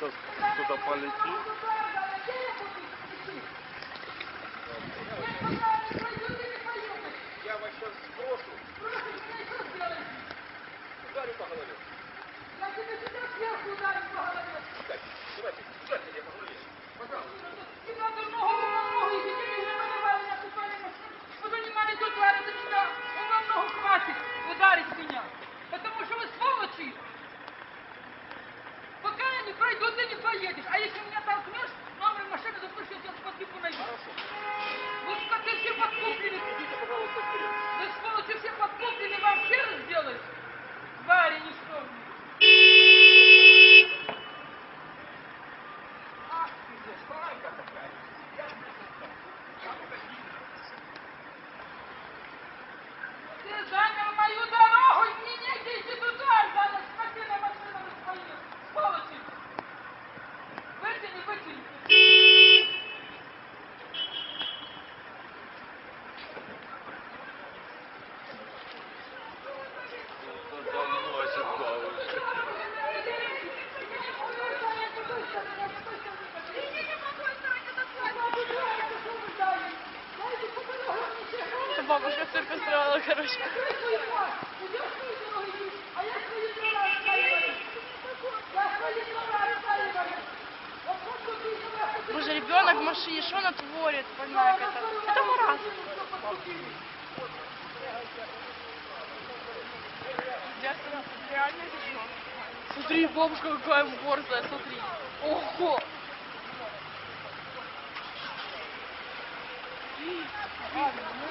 Сейчас кто-то полетит. Я вас сейчас сброшу. Ударю по голове. Чекайте, давайте, ударьте пройду, ты не поедешь. А если меня толкнешь, номер машины запущу, я Это бабушка цирк устроила, короче. Боже, ребенок в машине, что она творит, какая-то. Это реально тяжело. Смотри, бабушка какая борзая, смотри. Ого! Ладно,